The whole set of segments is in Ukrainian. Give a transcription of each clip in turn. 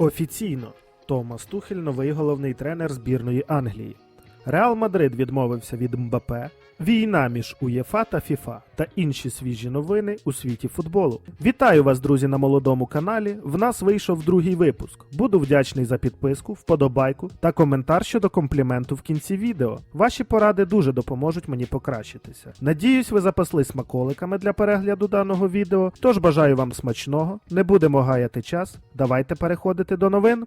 Офіційно Томас Тухель новий головний тренер збірної Англії. Реал Мадрид відмовився від Мбапе, війна між УЄФА та ФІФА та інші свіжі новини у світі футболу. Вітаю вас, друзі, на молодому каналі. В нас вийшов другий випуск. Буду вдячний за підписку, вподобайку та коментар щодо компліменту в кінці відео. Ваші поради дуже допоможуть мені покращитися. Надіюсь, ви запасли смаколиками для перегляду даного відео. Тож бажаю вам смачного, не будемо гаяти час. Давайте переходити до новин.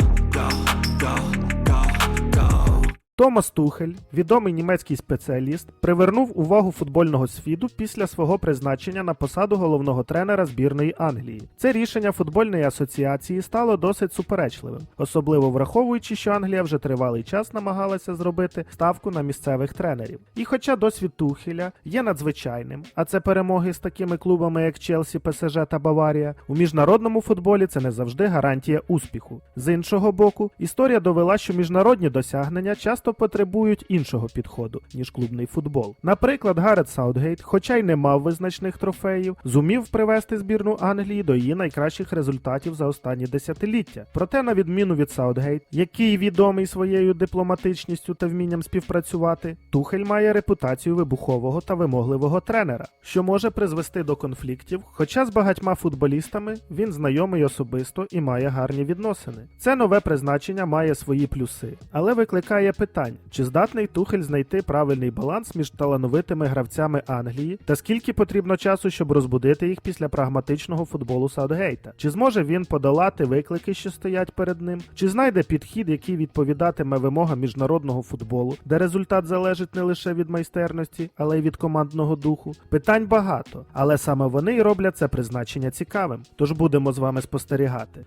Томас Тухель, відомий німецький спеціаліст, привернув увагу футбольного світу після свого призначення на посаду головного тренера збірної Англії. Це рішення футбольної асоціації стало досить суперечливим, особливо враховуючи, що Англія вже тривалий час намагалася зробити ставку на місцевих тренерів. І хоча досвід Тухеля є надзвичайним, а це перемоги з такими клубами, як Челсі, ПСЖ та Баварія, у міжнародному футболі це не завжди гарантія успіху. З іншого боку, історія довела, що міжнародні досягнення часто потребують іншого підходу, ніж клубний футбол. Наприклад, Гарет Саутгейт, хоча й не мав визначних трофеїв, зумів привести збірну Англії до її найкращих результатів за останні десятиліття. Проте, на відміну від Саутгейт, який відомий своєю дипломатичністю та вмінням співпрацювати, Тухель має репутацію вибухового та вимогливого тренера, що може призвести до конфліктів. Хоча з багатьма футболістами він знайомий особисто і має гарні відносини. Це нове призначення має свої плюси, але викликає питань, чи здатний Тухель знайти правильний баланс між талановитими гравцями Англії та скільки потрібно часу, щоб розбудити їх після прагматичного футболу Саутгейта? Чи зможе він подолати виклики, що стоять перед ним? Чи знайде підхід, який відповідатиме вимогам міжнародного футболу, де результат залежить не лише від майстерності, але й від командного духу? Питань багато, але саме вони й роблять це призначення цікавим. Тож будемо з вами спостерігати.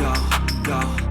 Go, go,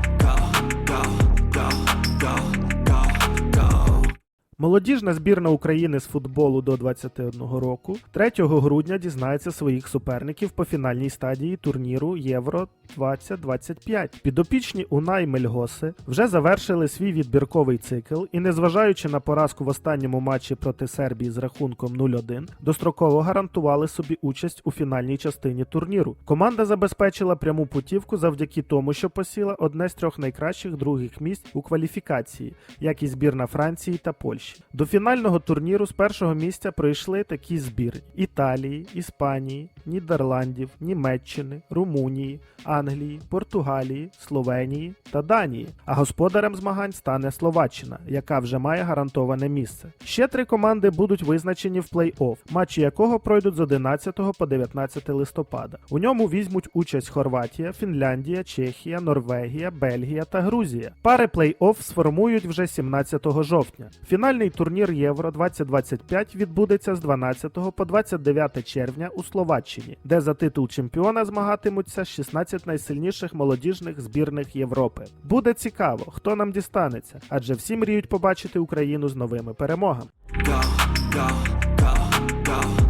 Молодіжна збірна України з футболу до 21 року 3 грудня дізнається своїх суперників по фінальній стадії турніру Євро 2025. Підопічні Унай Мельгоси вже завершили свій відбірковий цикл і, незважаючи на поразку в останньому матчі проти Сербії з рахунком 0-1, достроково гарантували собі участь у фінальній частині турніру. Команда забезпечила пряму путівку завдяки тому, що посіла одне з трьох найкращих других місць у кваліфікації, як і збірна Франції та Польщі. До фінального турніру з першого місця пройшли такі збірні: Італії, Іспанії, Нідерландів, Німеччини, Румунії, Англії, Португалії, Словенії та Данії. А господарем змагань стане Словаччина, яка вже має гарантоване місце. Ще три команди будуть визначені в плей-офф, матчі якого пройдуть з 11 по 19 листопада. У ньому візьмуть участь Хорватія, Фінляндія, Чехія, Норвегія, Бельгія та Грузія. Пари плей-офф сформують вже 17 жовтня. Фінальний турнір Євро 2025 відбудеться з 12 по 29 червня у Словаччині, де за титул чемпіона змагатимуться 16 найсильніших молодіжних збірних Європи. Буде цікаво, хто нам дістанеться, адже всі мріють побачити Україну з новими перемогами. Go, go, go, go,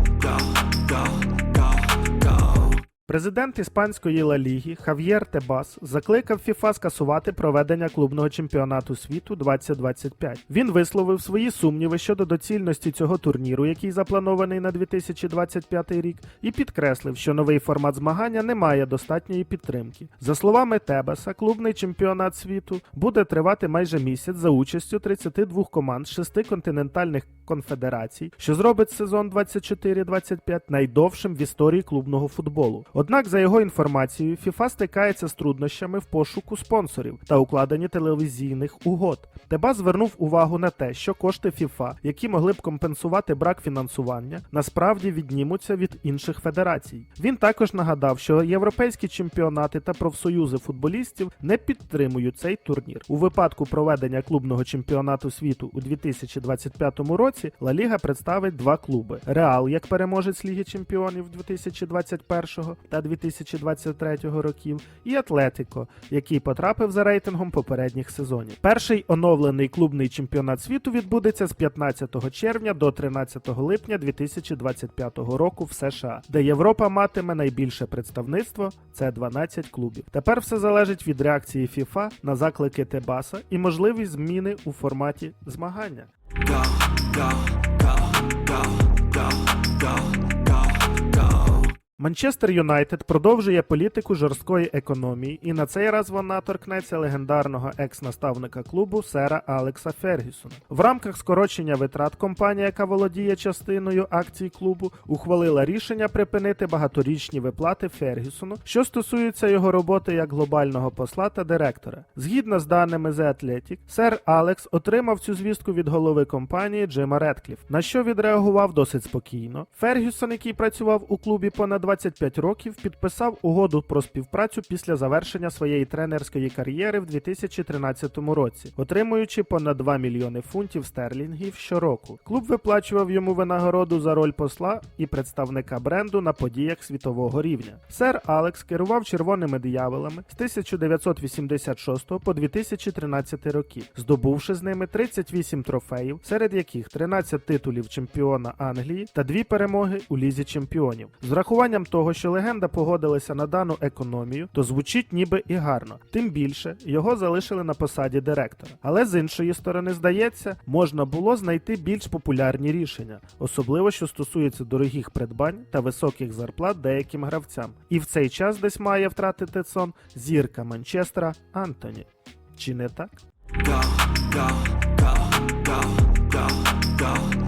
Президент іспанської Ла Ліги Хав'єр Тебас закликав ФІФА скасувати проведення клубного чемпіонату світу 2025. Він висловив свої сумніви щодо доцільності цього турніру, який запланований на 2025 рік, і підкреслив, що новий формат змагання не має достатньої підтримки. За словами Тебаса, клубний чемпіонат світу буде тривати майже місяць за участю 32 команд шести континентальних конфедерацій, що зробить сезон 24-25 найдовшим в історії клубного футболу. Однак, за його інформацією, FIFA стикається з труднощами в пошуку спонсорів та укладенні телевізійних угод. Теба звернув увагу на те, що кошти FIFA, які могли б компенсувати брак фінансування, насправді віднімуться від інших федерацій. Він також нагадав, що європейські чемпіонати та профсоюзи футболістів не підтримують цей турнір. У випадку проведення клубного чемпіонату світу у 2025 році Ла Ліга представить два клуби: Реал як переможець Ліги Чемпіонів 2021 та 2023 років, і Атлетико, який потрапив за рейтингом попередніх сезонів. Перший оновлений клубний чемпіонат світу відбудеться з 15 червня до 13 липня 2025 року в США, де Європа матиме найбільше представництво це 12 клубів. Тепер все залежить від реакції FIFA на заклики Тебаса і можливість зміни у форматі змагання. Go, go, go, go, go, go. Манчестер Юнайтед продовжує політику жорсткої економії, і на цей раз вона торкнеться легендарного екс-наставника клубу сера Алекса Фергюсона. В рамках скорочення витрат компанія, яка володіє частиною акцій клубу, ухвалила рішення припинити багаторічні виплати Фергюсону, що стосується його роботи як глобального посла та директора. Згідно з даними The Athletic, сер Алекс отримав цю звістку від голови компанії Джима Редкліф, на що відреагував досить спокійно. Фергюсон, який працював у клубі понад 25 років, підписав угоду про співпрацю після завершення своєї тренерської кар'єри в 2013 році, отримуючи понад 2 мільйони фунтів стерлінгів щороку. Клуб виплачував йому винагороду за роль посла і представника бренду на подіях світового рівня. Сер Алекс керував червоними дияволами з 1986 по 2013 роки, здобувши з ними 38 трофеїв, серед яких 13 титулів чемпіона Англії та дві перемоги у лізі чемпіонів. З врахуванням того, що легенда погодилася на дану економію, то звучить ніби і гарно. Тим більше його залишили на посаді директора. Але з іншої сторони, здається, можна було знайти більш популярні рішення, особливо що стосується дорогих придбань та високих зарплат деяким гравцям. І в цей час десь має втратити сон зірка Манчестера Антоні. Чи не так? Go, go, go, go, go, go.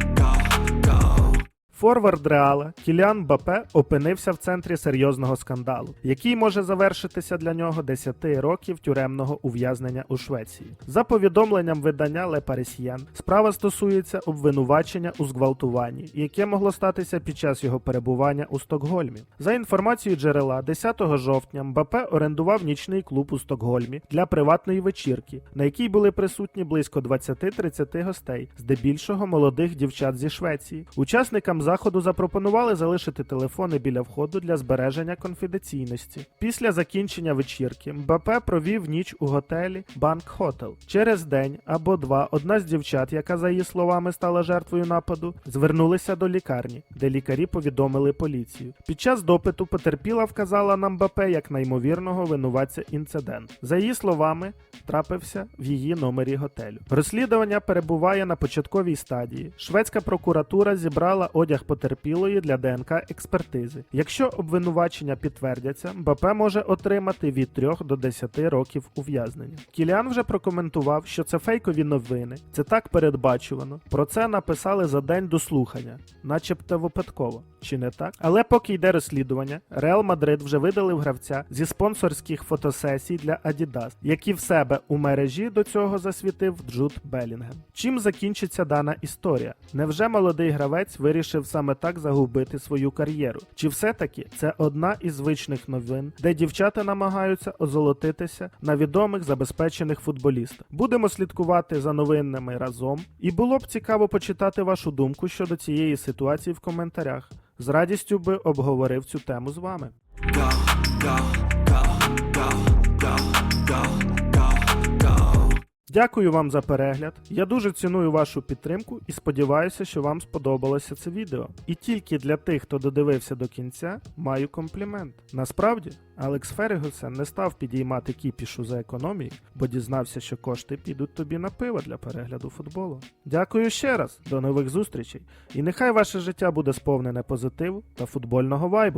Форвард Реала Кіліан Бапе опинився в центрі серйозного скандалу, який може завершитися для нього 10 років тюремного ув'язнення у Швеції. За повідомленням видання Le Parisien, справа стосується обвинувачення у зґвалтуванні, яке могло статися під час його перебування у Стокгольмі. За інформацією джерела, 10 жовтня Мбапе орендував нічний клуб у Стокгольмі для приватної вечірки, на якій були присутні близько 20-30 гостей, здебільшого молодих дівчат зі Швеції. Учасникам заходу запропонували залишити телефони біля входу для збереження конфіденційності. Після закінчення вечірки Мбапе провів ніч у готелі Банк Хотел. Через день або два одна з дівчат, яка за її словами стала жертвою нападу, звернулися до лікарні, де лікарі повідомили поліцію. Під час допиту потерпіла вказала на Мбапе як наймовірного винуватця інцидент. За її словами, трапився в її номері готелю. Розслідування перебуває на початковій стадії. Шведська прокуратура зібрала одяг потерпілої для ДНК експертизи. Якщо обвинувачення підтвердяться, Мбапе може отримати від 3 до 10 років ув'язнення. Кіліан вже прокоментував, що це фейкові новини, це так передбачувано. Про це написали за день до слухання, начебто випадково. Чи не так? Але поки йде розслідування, Реал Мадрид вже видалив гравця зі спонсорських фотосесій для Adidas, які в себе у мережі до цього засвітив Джуд Белінгем. Чим закінчиться дана історія? Невже молодий гравець вирішив саме так загубити свою кар'єру? Чи все-таки це одна із звичних новин, де дівчата намагаються озолотитися на відомих забезпечених футболістах? Будемо слідкувати за новинами разом, і було б цікаво почитати вашу думку щодо цієї ситуації в коментарях. З радістю би обговорив цю тему з вами. Go, go, Дякую вам за перегляд. Я дуже ціную вашу підтримку і сподіваюся, що вам сподобалося це відео. І тільки для тих, хто додивився до кінця, маю комплімент. Насправді, Алекс Ферігусен не став підіймати кіпішу за економії, бо дізнався, що кошти підуть тобі на пиво для перегляду футболу. Дякую ще раз, до нових зустрічей. І нехай ваше життя буде сповнене позитиву та футбольного вайбу.